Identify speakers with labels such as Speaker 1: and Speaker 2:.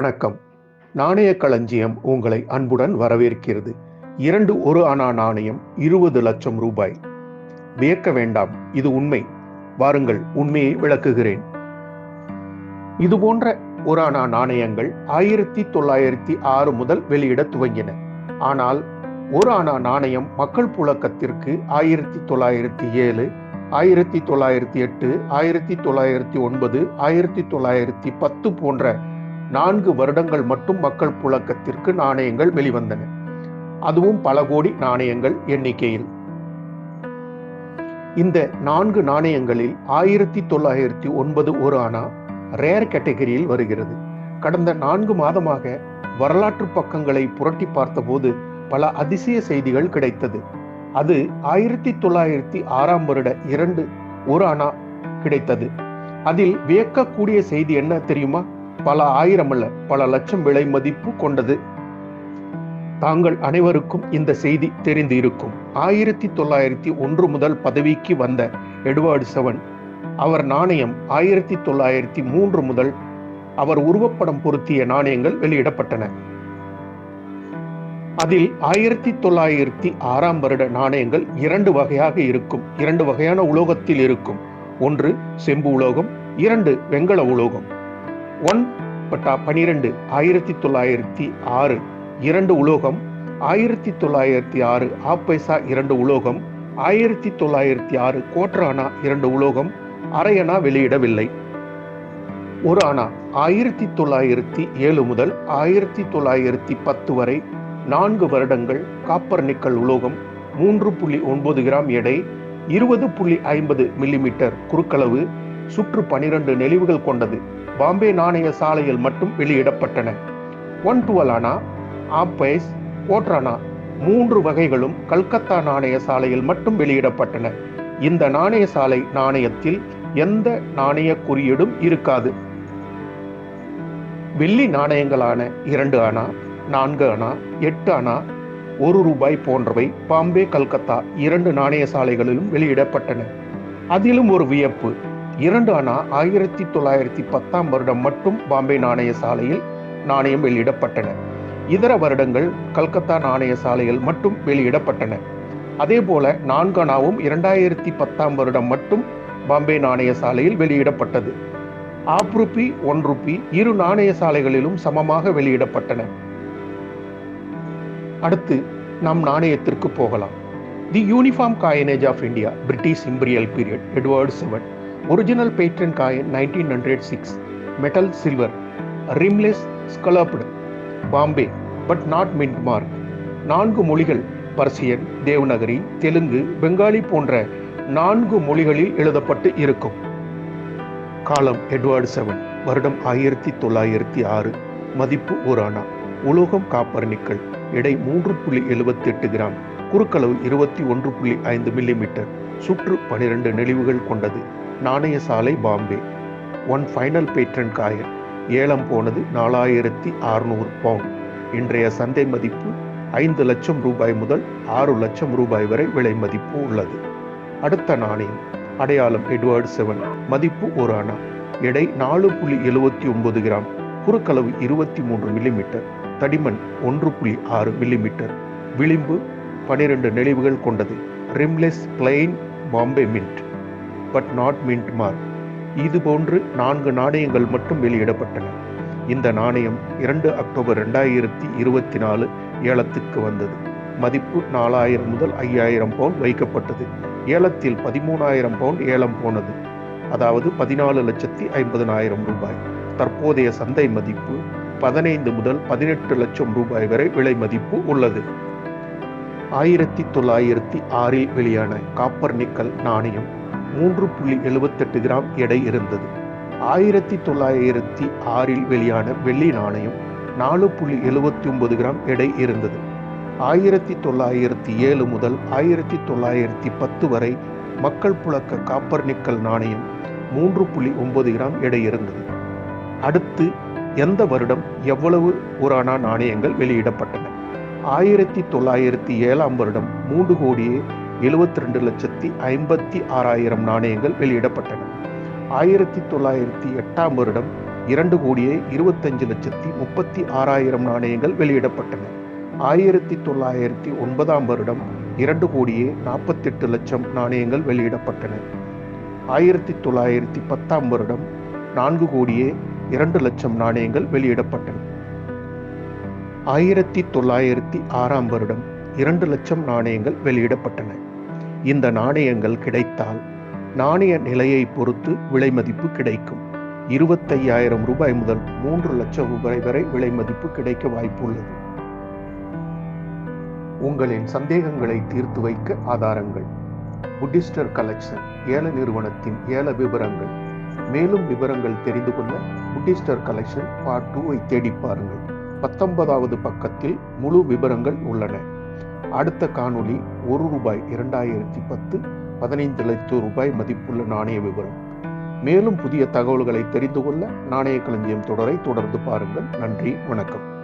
Speaker 1: வணக்கம். நாணய களஞ்சியம் உங்களை அன்புடன் வரவேற்கிறது. இரண்டு ஒரு அணா நாணயம் இருபது லட்சம் ரூபாய். வியக்க வேண்டாம் இது உண்மை. வாருங்கள் உண்மையை விளக்குகிறேன். இது போன்ற ஒரு அணா நாணயங்கள் ஆயிரத்தி தொள்ளாயிரத்தி ஆறு முதல் வெளியிட துவங்கின. ஆனால் ஒரு அணா நாணயம் மக்கள் புழக்கத்திற்கு ஆயிரத்தி தொள்ளாயிரத்தி ஏழு ஆயிரத்தி தொள்ளாயிரத்தி எட்டு ஆயிரத்தி தொள்ளாயிரத்தி ஒன்பது ஆயிரத்தி தொள்ளாயிரத்தி பத்து போன்ற நான்கு வருடங்கள் மட்டும் மக்கள் புழக்கத்திற்கு நாணயங்கள் வெளிவந்தன. அதுவும் பல கோடி நாணயங்கள் எண்ணிக்கையில். இந்த நான்கு நாணயங்களில் ஆயிரத்தி தொள்ளாயிரத்தி ஒன்பது ஒரு ஆனா ரேர் கேட்டகரியில் வருகிறது. கடந்த நான்கு மாதமாக வரலாற்று பக்கங்களை புரட்டி பார்த்தபோது பல அதிசய செய்திகள் கிடைத்தது. அது ஆயிரத்தி தொள்ளாயிரத்தி ஆறாம் வருட இரண்டு ஒரு ஆனா கிடைத்தது. அதில் வியக்கக்கூடிய செய்தி என்ன தெரியுமா? பல ஆயிரம் அல்ல பல லட்சம் விலை மதிப்பு கொண்டது. தாங்கள் அனைவருக்கும் இந்த செய்தி தெரிந்து இருக்கும் ஆயிரத்தி தொள்ளாயிரத்தி ஒன்று முதல் பதவிக்கு வந்த எட்வர்டு செவன் அவர் நாணயம் ஆயிரத்தி தொள்ளாயிரத்தி மூன்று முதல் அவர் உருவப்படம் பொருத்திய நாணயங்கள் வெளியிடப்பட்டன. அதில் ஆயிரத்தி தொள்ளாயிரத்தி ஆறாம் வருட நாணயங்கள் இரண்டு வகையாக இருக்கும். இரண்டு வகையான உலோகத்தில் இருக்கும். ஒன்று செம்பு உலோகம் இரண்டு வெங்கல உலோகம். ஒன் பட்டா பனிரெண்டு ஆயிரத்தி தொள்ளாயிரத்தி ஆறு இரண்டு உலோகம் ஆயிரத்தி தொள்ளாயிரத்தி ஆறு ஆப்பைசா இரண்டு உலோகம் ஆயிரத்தி தொள்ளாயிரத்தி ஆறு கோட்ரானா இரண்டு உலோகம் அரையணா வெளியிடவில்லை. ஒரு அணா ஆயிரத்தி தொள்ளாயிரத்தி ஏழு முதல் ஆயிரத்தி தொள்ளாயிரத்தி பத்து வரை நான்கு வருடங்கள் காப்பர் நிக்கல் உலோகம் மூன்று புள்ளி ஒன்பது கிராம் எடை இருபது புள்ளி ஐம்பது மில்லிமீட்டர் குறுக்களவு சுற்று பனிரெண்டு நெளிவுகள் கொண்டது. பாம்பே நாணய சாலையில் மட்டும் வெளியிடப்பட்டன. One twelve anna half pice ஓட்ரானா மூன்று வகைகளும் கல்கத்தா நாணய சாலையில் மட்டும் வெளியிடப்பட்டன. இந்த நாணய சாலை நாணயத்தில் எந்த நாணய குறியீடும் இருக்காது. வெள்ளி நாணயங்களான இரண்டு அணா நான்கு அணா எட்டு அணா ஒரு ரூபாய் போன்றவை பாம்பே கல்கத்தா இரண்டு நாணய சாலைகளிலும் வெளியிடப்பட்டன. அதிலும் ஒரு வியப்பு இரண்டு அணா ஆயிரத்தி தொள்ளாயிரத்தி பத்தாம் வருடம் மட்டும் பாம்பே நாணய சாலையில் நாணயம் வெளியிடப்பட்டன. இதர வருடங்கள் கல்கத்தா நாணய சாலையில் மட்டும் வெளியிடப்பட்டன. அதே போல நான்கு அணாவும் இரண்டாயிரத்தி பத்தாம் வருடம் மட்டும் பாம்பே நாணய சாலையில் வெளியிடப்பட்டது. ஆப் ருபி ஒன் ருபி இரு நாணய சாலைகளிலும் சமமாக வெளியிடப்பட்டன. அடுத்து நம் நாணயத்திற்கு போகலாம். The uniform coinage of India British imperial period Edward seven original pattern coin nineteen hundred six metal silver rimless scalloped Bombay but not mint mark நான்கு மொழிகள் பர்சியன் தேவநகரி தெலுங்கு பெங்காலி போன்ற நான்கு மொழிகளில் எழுதப்பட்டு இருக்கும். காலம் எட்வர்டு செவன் வருடம் ஆயிரத்தி தொள்ளாயிரத்தி ஆறு. மதிப்பு ஒரு உலோகம் காப்பர் நிக்கல். எடை மூன்று புள்ளி எழுபத்தி எட்டு கிராம். குறுக்களவு இருபத்தி ஒன்று புள்ளி ஐந்து மில்லிமீட்டர். சுற்று பனிரெண்டு நெளிவுகள் கொண்டது. நாணய சாலை Bombay. One final pattern coin ஏலம் போனது நாலாயிரத்தி அறுநூறு பவுண்ட் இன்றைய சந்தை மதிப்பு ஐந்து லட்சம் ரூபாய் முதல் ஆறு லட்சம் ரூபாய் வரை விலை மதிப்பு உள்ளது. அடுத்த நாணயம். அடையாளம் எட்வர்டு செவன். மதிப்பு ஒரு அணா. எடை நாலு புள்ளி எழுபத்தி ஒன்பது கிராம். குறுக்களவு இருபத்தி மூன்று மில்லிமீட்டர். தடிமன் ஒன்று புள்ளி ஆறு மில்லிமீட்டர். விளிம்பு பனிரெண்டு நெளிவுகள் கொண்டது. Rimless plain Bombay mint. But not mint mark இது போன்று நான்கு நாணயங்கள் மட்டும் வெளியிடப்பட்டன. இந்த நாணயம் இரண்டு அக்டோபர் ரெண்டாயிரத்தி இருபத்தி நாலு ஏலத்துக்கு வந்தது. மதிப்பு நாலாயிரம் முதல் ஐயாயிரம் பவுண்ட் வைக்கப்பட்டது. ஏலத்தில் பதிமூணாயிரம் பவுண்ட் ஏலம் போனது. அதாவது பதினாலு லட்சத்தி ஐம்பதனாயிரம் ரூபாய். தற்போதைய சந்தை மதிப்பு பதினைந்து முதல் பதினெட்டு லட்சம் ரூபாய் வரை விலை மதிப்பு உள்ளது. ஆயிரத்தி தொள்ளாயிரத்தி ஆறில் வெளியான காப்பர் நிக்கல் நாணயம் மூன்று புள்ளி எழுபத்தெட்டு கிராம் எடை இருந்தது. ஆயிரத்தி தொள்ளாயிரத்தி ஆறில் வெளியான வெள்ளி நாணயம் நாலு புள்ளி எழுபத்தி ஒன்பது கிராம் எடை இருந்தது. ஆயிரத்தி தொள்ளாயிரத்தி ஏழு முதல் ஆயிரத்தி தொள்ளாயிரத்தி பத்து வரை மக்கள் புழக்க காப்பர் நிக்கல் நாணயம் மூன்று புள்ளி ஒன்பது கிராம் எடை இருந்தது. அடுத்து எந்த வருடம் எவ்வளவு உரானா நாணயங்கள் வெளியிடப்பட்டன? ஆயிரத்தி தொள்ளாயிரத்தி ஏழாம் வருடம் மூன்று கோடியே எழுபத்தி ரெண்டு லட்சத்தி ஐம்பத்தி ஆறாயிரம் நாணயங்கள் வெளியிடப்பட்டன. ஆயிரத்தி தொள்ளாயிரத்தி எட்டாம் வருடம் இரண்டு கோடியே இருபத்தஞ்சு லட்சத்தி முப்பத்தி ஆறாயிரம் நாணயங்கள் வெளியிடப்பட்டன. ஆயிரத்தி தொள்ளாயிரத்தி ஒன்பதாம் வருடம் இரண்டு கோடியே நாற்பத்தெட்டு லட்சம் நாணயங்கள் வெளியிடப்பட்டன. ஆயிரத்தி தொள்ளாயிரத்தி பத்தாம் வருடம் நான்கு கோடியே இரண்டு லட்சம் நாணயங்கள் வெளியிடப்பட்டன. ஆயிரத்தி தொள்ளாயிரத்தி ஆறாம் வருடம் இரண்டு லட்சம் நாணயங்கள் வெளியிடப்பட்டன. இந்த நாணயங்கள் கிடைத்தால் நாணய நிலையை பொறுத்து விலை மதிப்பு கிடைக்கும். இருபத்தையாயிரம் ரூபாய் முதல் மூன்று லட்சம் ரூபாய் வரை விலை மதிப்பு கிடைக்க வாய்ப்புள்ளது. உங்களின் சந்தேகங்களை தீர்த்து வைக்க ஆதாரங்கள். புட்டிஸ்டர் கலெக்ஷன் ஏல நிறுவனத்தின் ஏல விவரங்கள் மேலும் விவரங்கள் தெரிந்து கொள்ள புட்டிஸ்டர் கலெக்ஷன் பார்ட் டூவை தேடி பாருங்கள். பத்தொன்பதாவது பக்கத்தில் முழு விவரங்கள் உள்ளன. அடுத்த காணொளி ஒரு ரூபாய் இரண்டாயிரத்தி பத்து பதினைந்து லட்சம் ரூபாய் மதிப்புள்ள நாணய விவரம். மேலும் புதிய தகவல்களை தெரிந்து கொள்ள நாணய களஞ்சியம் தொடரை தொடர்ந்து பாருங்கள். நன்றி வணக்கம்.